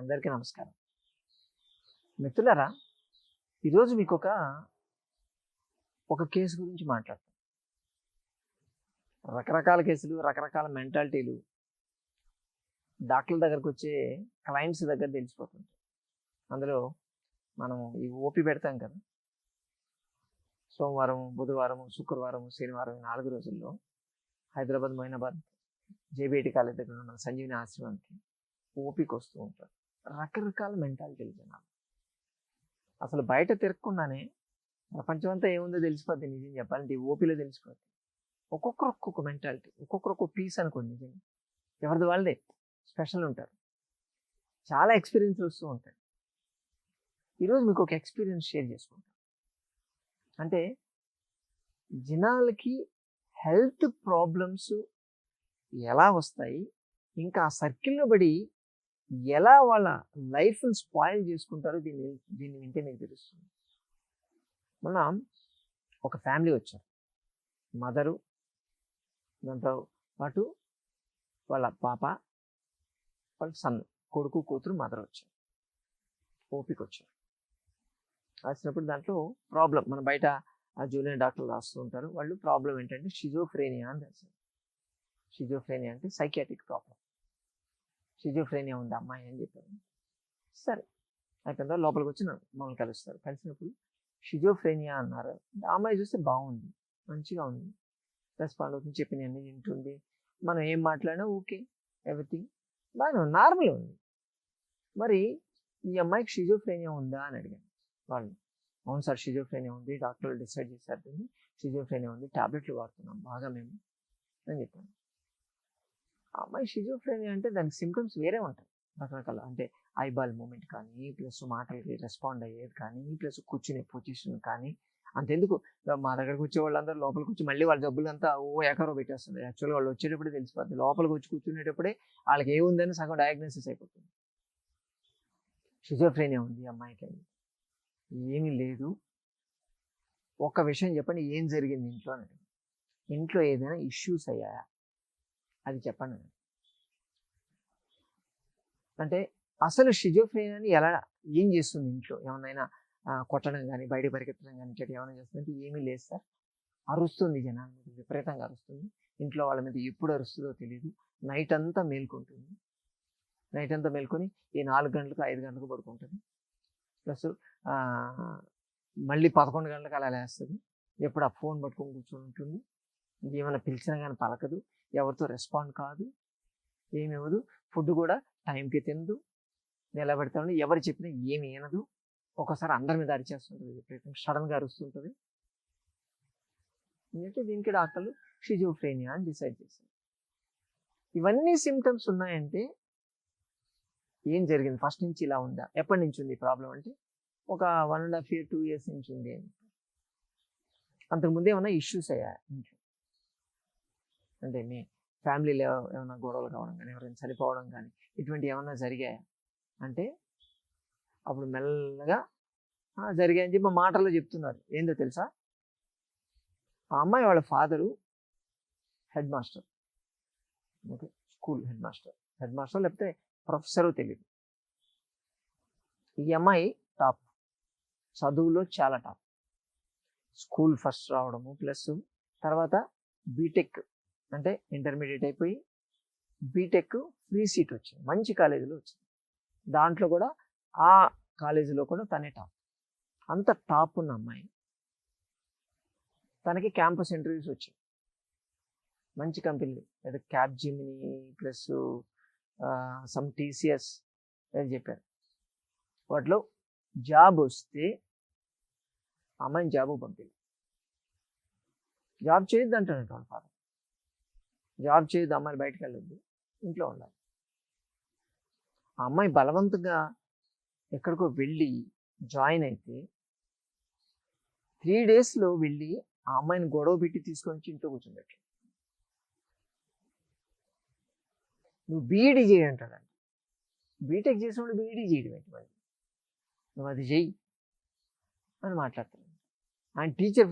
అందరికీ నమస్కారం. మిత్రులారా ఈరోజు మీకు ఒక ఒక కేసు గురించి మాట్లాడతాం. రకరకాల కేసులు రకరకాల మెంటాలిటీలు డాక్టర్ల దగ్గరకు వచ్చే క్లయింట్స్ దగ్గర తెలిసిపోతుంది అందులో మనం ఈ ఓపి పెడతాం కదా. సోమవారం బుధవారం శుక్రవారం శనివారం నాలుగు రోజుల్లో హైదరాబాద్ మొయినాబాద్ జేబీఐటి కాలేజ్ దగ్గర ఉన్న సంజీవిని ఆశ్రమానికి ఓపికి వస్తూ ఉంటారు. రకరకాల మెంటాలిటీలు జనాలు అసలు బయట తిరగకుండానే ప్రపంచం అంతా ఏముందో తెలిసిపోద్ది నిజం చెప్పాలంటే ఈ ఓపీలో తెలిసిపోద్ది. ఒక్కొక్కరు ఒక్కొక్క మెంటాలిటీ ఒక్కొక్కరు ఒక్కొక్క పీస్ అనుకోండి నిజంగా. ఎవరిది వాళ్ళదే స్పెషల్ ఉంటారు. చాలా ఎక్స్పీరియన్స్ వస్తూ ఉంటాయి. ఈరోజు మీకు ఒక ఎక్స్పీరియన్స్ షేర్ చేసుకుంటాం అంటే జనాలకి హెల్త్ ప్రాబ్లమ్స్ ఎలా వస్తాయి ఇంకా ఆ సర్కిల్లో బడి ఎలా వాళ్ళ లైఫ్ని స్పాయిల్ చేసుకుంటారో దీన్ని దీన్ని వింటే మీకు తెలుస్తుంది. మొన్న ఒక ఫ్యామిలీ వచ్చారు. మదరు దాంతో పాటు వాళ్ళ పాప వాళ్ళ సన్ కొడుకు కూతురు మదర్ వచ్చారు. ఓపిక వచ్చారు. వచ్చినప్పుడు దాంట్లో ప్రాబ్లం మన బయట ఆ జూనియర్ డాక్టర్లు రాస్తూ ఉంటారు. వాళ్ళు ప్రాబ్లం ఏంటంటే షిజోఫ్రేనియా అని రాశారు. షిజోఫ్రేనియా అంటే సైకియాటిక్ ప్రాబ్లం షిజోఫ్రేనియా ఉంది అమ్మాయి అని చెప్పారు సరే. అయిపోయిన లోపలికి వచ్చి మమ్మల్ని కలుస్తారు. కలిసినప్పుడు షిజోఫ్రేనియా అన్నారు. అమ్మాయి చూస్తే బాగుంది. మంచిగా ఉంది. రెస్పాండ్ అవుతుంది. చెప్పిన అన్ని వింటుంది. మనం ఏం మాట్లాడినా ఓకే. ఎవ్రీథింగ్ బాగా నార్మల్ ఉంది. మరి ఈ అమ్మాయికి షిజోఫ్రేనియా ఉందా అని అడిగాను. వాళ్ళు అవును సార్ షిజోఫ్రేనియా ఉంది. డాక్టర్లు డిసైడ్ చేశారు షిజోఫ్రేనియా ఉంది. టాబ్లెట్లు వాడుతున్నాం. బాగా మేము అని చెప్పాను. అమ్మాయి షిజోఫ్రేనియా అంటే దానికి సిమ్టమ్స్ వేరే ఉంటాయి. రకరకాల అంటే ఐబాల్ మూమెంట్ కానీ ప్లస్ మాటలకి రెస్పాండ్ అయ్యేది కానీ ప్లస్ కూర్చునే పొజిషన్ కానీ. అంతెందుకు? మా దగ్గరకు వచ్చే వాళ్ళందరూ లోపలికి వచ్చి మళ్ళీ వాళ్ళ జబ్బులు అంతా ఓ ఎకరో పెట్టేస్తుంది. యాక్చువల్గా వాళ్ళు వచ్చేటప్పుడే తెలిసిపోతుంది. లోపలికి వచ్చి కూర్చునేటప్పుడే వాళ్ళకి ఏముందని సగం డయాగ్నోసిస్ అయిపోతుంది. షిజోఫ్రేనియా ఉంది అమ్మాయికి. అని. ఏమీ లేదు. ఒక విషయం చెప్పండి ఏం జరిగింది ఇంట్లో ఇంట్లో ఏదైనా ఇష్యూస్ అయ్యాయా? అది చెప్పండి అంటే అసలు షిజోఫ్రేనియాని ఎలా ఏం చేస్తుంది ఇంట్లో? ఏమైనా కొట్టడం కానీ బయట పరిగెత్తడం కానీ ఇట్లా ఏమైనా చేస్తుందంటే ఏమీ లేదు సార్. అరుస్తుంది జనాల మీద విపరీతంగా అరుస్తుంది. ఇంట్లో వాళ్ళ మీద ఎప్పుడు అరుస్తుందో తెలియదు నైట్ అంతా మేల్కొంటుంది. నైట్ అంతా మేల్కొని ఈ నాలుగు గంటలకు ఐదు గంటలకు పడుకుంటుంది. ప్లస్ మళ్ళీ పదకొండు గంటలకు అలా లేస్తుంది. ఎప్పుడు ఆ ఫోన్ పట్టుకొని కూర్చొని ఉంటుంది. ఏమైనా పిలిచినా కానీ పలకదు. ఎవరితో రెస్పాండ్ కాదు. ఏమి ఇవ్వదు. ఫుడ్ కూడా టైంకి తినదు. నిలబెడతాను ఎవరు చెప్పినా ఏమి వినదు. ఒకసారి అందరి మీద అరిచేస్తుంటుంది. విపరీతంగా సడన్గా అరుస్తుంటుంది. ఎందుకంటే దీనికి డాక్టర్లు? షిజోఫ్రేనియా అని డిసైడ్ చేశారు. ఇవన్నీ సిమ్టమ్స్ ఉన్నాయంటే ఏం జరిగింది? ఫస్ట్ నుంచి ఇలా ఉందా? ఎప్పటి నుంచి ఉంది ప్రాబ్లం అంటే? ఒక one and half year two years నుంచి ఉంది. అని అంతకుముందు ఏమైనా ఇష్యూస్ అయ్యా? ఇంట్లో అంటే మీ ఫ్యామిలీలో ఏమైనా గొడవలు కావడం కానీ ఎవరైనా చనిపోవడం కానీ ఇటువంటి ఏమైనా జరిగాయా? అంటే అప్పుడు మెల్లగా జరిగాయని చెప్పి మాటల్లో చెప్తున్నారు. ఏందో తెలుసా? ఆ అమ్మాయి వాళ్ళ father head master. Okay school head master. Head master లేకపోతే ప్రొఫెసరు తెలియదు ఈ అమ్మాయి టాప్. చదువులో చాలా టాప్. స్కూల్ ఫస్ట్ రావడము ప్లస్ తర్వాత బీటెక్ అంటే ఇంటర్మీడియట్ అయిపోయి బీటెక్ ఫ్రీ సీట్ వచ్చింది. మంచి కాలేజీలో వచ్చింది. దాంట్లో కూడా ఆ కాలేజీలో కూడా తనే టాప్ అంత టాప్ ఉన్న అమ్మాయి. తనకి క్యాంపస్ ఇంటర్వ్యూస్ వచ్చాయి. మంచి కంపెనీలు లేదా Capgemini plus some TCS అని చెప్పారు. వాటిలో జాబ్ వస్తే అమ్మాయిని జాబ్ పంపింది జాబ్ చేయొద్దు అంటున్నాడు వాళ్ళ ఫాదర్ జాబ్ చేయదు అమ్మాయిని బయటకు వెళ్ళొద్దు ఇంట్లో ఉండాలి. ఆ అమ్మాయి బలవంతంగా ఎక్కడికో వెళ్ళి జాయిన్ అయితే త్రీ డేస్లో వెళ్ళి ఆ అమ్మాయిని గొడవ పెట్టి తీసుకొని వచ్చి ఇంట్లో కూర్చుండట్లు నువ్వు బీఈడీ చేయంటాడంట బీటెక్ చేసినప్పుడు బీఈడీ చేయడం ఏంటి మరి? నువ్వు అది చెయ్యి అని మాట్లాడుతున్నాడు ఆయన టీచర్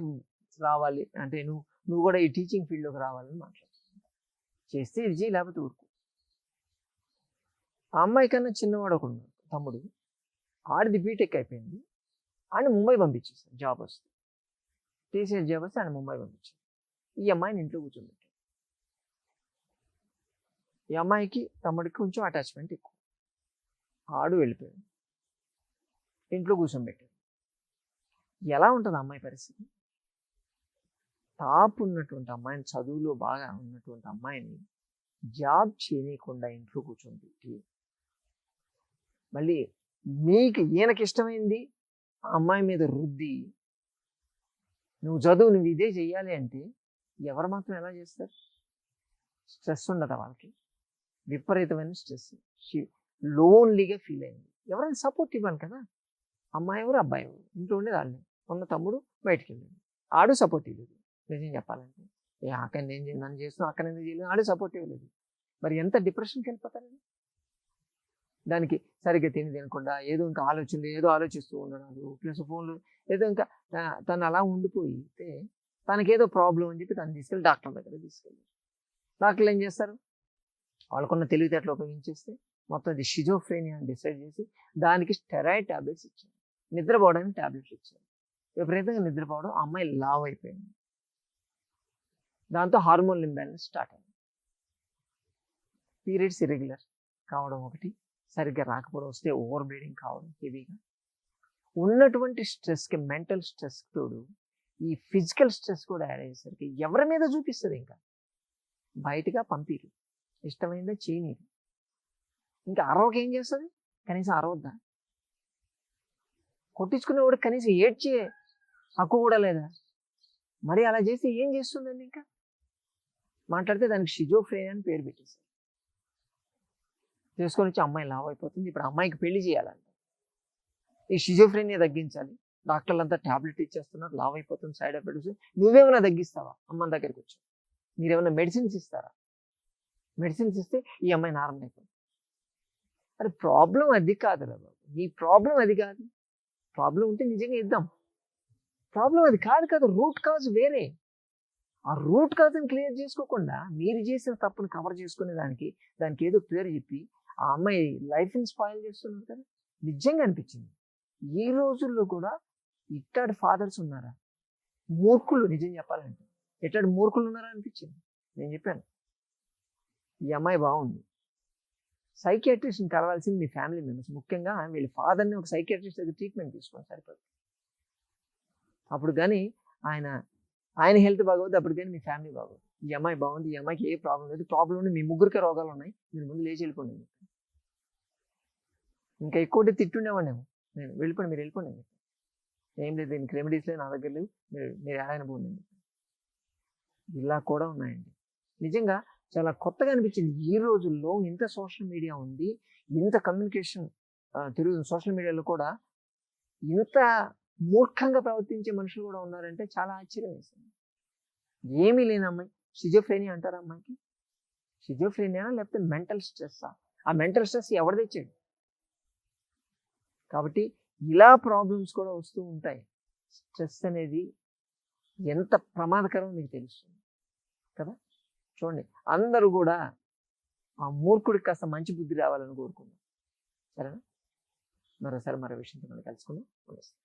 రావాలి అంటే నువ్వు నువ్వు కూడా ఈ టీచింగ్ ఫీల్డ్లోకి రావాలని మాట్లాడతావు చేస్తే ఇది చేయి లేకపోతే ఊరుకో. ఆ అమ్మాయి కన్నా చిన్నవాడు ఒకడు తమ్ముడు. ఆడిది బీటెక్ అయిపోయింది. ఆయన ముంబై పంపించేశారు జాబ్ వస్తే. టీసీఎస్ జాబ్ వస్తే ఆయన ముంబై పంపించారు. ఈ అమ్మాయిని ఇంట్లో కూర్చోబెట్టారు. ఈ అమ్మాయికి తమ్ముడికి కొంచెం అటాచ్మెంట్ ఎక్కువ. ఆడు వెళ్ళిపోయాడు. ఇంట్లో కూర్చోబెట్టాడు. ఎలా ఉంటుంది అమ్మాయి పరిస్థితి? టాప్ ఉన్నటువంటి అమ్మాయిని చదువులో బాగా ఉన్నటువంటి అమ్మాయిని జాబ్ చేయనీయకుండా ఇంట్లో కూర్చోబెట్టి మళ్ళీ మీకు ఈయనకి ఇష్టమైంది? ఆ అమ్మాయి మీద రుద్ది. నువ్వు చదువు నువ్వు ఇదే చెయ్యాలి అంటే ఎవరు మాత్రం ఎలా చేస్తారు? స్ట్రెస్ ఉండదా వాళ్ళకి? విపరీతమైన స్ట్రెస్. లోన్లీగా ఫీల్ అయింది. ఎవరైనా సపోర్ట్ ఇవ్వాలి కదా? అమ్మాయి ఎవరు? అబ్బాయి ఎవరు? ఇంట్లో ఉండేది వాళ్ళని. ఉన్న తమ్ముడు బయటికి వెళ్ళాడు. ఆడు సపోర్ట్ ఇవ్వలేదు. నిజం చెప్పాలంటే. ఏ అక్కడ నేను నన్ను చేస్తున్నా అక్కడ ఎందుకు చేయలేదు? ఆడు సపోర్ట్ ఇవ్వలేదు మరి ఎంత డిప్రెషన్కి వెళ్ళిపోతారండి దానికి సరిగ్గా తిని తినకుండా ఏదో ఇంకా ఆలోచనలు ఏదో ఆలోచిస్తూ ఉండడాలు ప్లస్ ఫోన్లు ఏదో ఇంకా తను అలా ఉండిపోయితే తనకేదో ప్రాబ్లం అని చెప్పి తను తీసుకెళ్ళి డాక్టర్ దగ్గర తీసుకెళ్ళారు. డాక్టర్లు ఏం చేస్తారు? వాళ్ళకున్న తెలివితేటలు ఉపయోగించేస్తే మొత్తం అది షిజోఫ్రేనియా అని డిసైడ్ చేసి దానికి స్టెరాయిడ్ టాబ్లెట్స్ ఇచ్చారు. నిద్రపోవడానికి టాబ్లెట్స్ ఇచ్చారు. విపరీతంగా నిద్రపోవడం అమ్మాయి లావ్ అయిపోయింది. దాంతో హార్మోన్ ఇంబ్యాలెన్స్ స్టార్ట్ అయింది. పీరియడ్స్ ఇరెగ్యులర్ కావడం ఒకటి సరిగ్గా రాకపోవడం వస్తే ఓవర్ బ్లీడింగ్ కావడం హెవీగా. ఉన్నటువంటి స్ట్రెస్కి మెంటల్ స్ట్రెస్ తోడు ఈ ఫిజికల్ స్ట్రెస్ కూడా యాడ్ అయ్యేసరికి ఎవరి మీద చూపిస్తుంది ఇంకా? బయటగా పంపిరు. ఇష్టమైందే చేయనీరు. ఇంకా అరవకి ఏం చేస్తుంది? కనీసం అరవద్దా? కొట్టించుకునేవాడు కనీసం ఏడ్చే హక్కు కూడా లేదా? మరి అలా చేస్తే ఏం చేస్తుందండి ఇంకా? మాట్లాడితే దానికి షిజోఫ్రేనియా అని పేరు పెట్టేశారు. తీసుకొని వచ్చి అమ్మాయి లావ్ అయిపోతుంది. ఇప్పుడు అమ్మాయికి పెళ్ళి చేయాలంట. ఈ షిజోఫ్రేనియా తగ్గించాలి. డాక్టర్లు అంతా టాబ్లెట్ ఇచ్చేస్తున్నారు. లావ్ అయిపోతుంది. సైడ్ ఎఫెక్ట్స్ నువ్వేమైనా తగ్గిస్తావా? అమ్మ దగ్గరికి వచ్చి. మీరేమైనా మెడిసిన్స్ ఇస్తారా? మెడిసిన్స్ ఇస్తే ఈ అమ్మాయి నార్మల్ అయిపోతుంది. అది ప్రాబ్లం అది కాదురా బాబు. నీ ప్రాబ్లం అది కాదు. ప్రాబ్లం ఉంటే నిజంగా ఇద్దాం. ప్రాబ్లం అది కాదు కాదు. రూట్ కాజ్ వేరే. ఆ రూట్ కాజ్ని క్లియర్ చేసుకోకుండా మీరు చేసిన తప్పుని కవర్ చేసుకునే దానికి దానికి ఏదో పేరు చెప్పి ఆ అమ్మాయి లైఫ్ని స్పాయిల్ చేస్తున్నారు కదా? నిజంగా అనిపించింది. ఈ రోజుల్లో కూడా ఇట్టాడు ఫాదర్స్ ఉన్నారా? మూర్ఖులు నిజం చెప్పాలంటే. ఎట్టాడు మూర్ఖులు ఉన్నారా అనిపించింది? నేను చెప్పాను. ఈ అమ్మాయి బాగుంది. సైకియాట్రిస్ట్ని కలవాల్సింది మీ ఫ్యామిలీ మెంబర్స్. ముఖ్యంగా వీళ్ళ ఫాదర్ని ఒక సైకియాట్రిస్ట్ దగ్గర ట్రీట్మెంట్ తీసుకోండి సరిపోతుంది అప్పుడు కానీ ఆయన ఆయన హెల్త్ బాగోద్దు అప్పుడు కానీ మీ ఫ్యామిలీ బాగోదు. ఈ అమ్మాయి బాగుంది ఈ అమ్మాయికి ఏ ప్రాబ్లం లేదు. ప్రాబ్లం ఉంది మీ ముగ్గురికి రోగాలు ఉన్నాయి మీరు ముందు లేచి వెళ్ళిపోండి. ఇంకా ఎక్కువ తిట్టుండేవాడినేమో నేను. వెళ్ళిపోండి మీరు వెళ్ళిపోండి ఏం లేదు దీనికి రెమెడీస్ లేదు నా దగ్గర లేవు. మీరు మీరు ఏడైనా పోండి ఇలా కూడా ఉన్నాయండి. నిజంగా చాలా కొత్తగా అనిపించింది. ఈ రోజుల్లో ఇంత సోషల్ మీడియా ఉంది ఇంత కమ్యూనికేషన్ తిరుగు సోషల్ మీడియాలో కూడా ఇంత మూర్ఖంగా ప్రవర్తించే మనుషులు కూడా ఉన్నారంటే చాలా ఆశ్చర్యం వేస్తుంది. ఏమీ లేని అమ్మాయి షిజోఫ్రేనియా అంటారా అమ్మాయికి? షిజోఫ్రేనియా లేకపోతే మెంటల్ స్ట్రెస్సా ఆ? మెంటల్ స్ట్రెస్ ఎవరు తెచ్చాడు? కాబట్టి ఇలా ప్రాబ్లమ్స్ కూడా వస్తూ ఉంటాయి. స్ట్రెస్ అనేది ఎంత ప్రమాదకరం మీకు తెలుస్తుంది. కదా? చూడండి అందరూ కూడా ఆ మూర్ఖుడికి కాస్త మంచి బుద్ధి రావాలని కోరుకుందాం. సరేనా? మరోసారి మరో విషయంతో మనం కలుసుకుందాం. నమస్తే.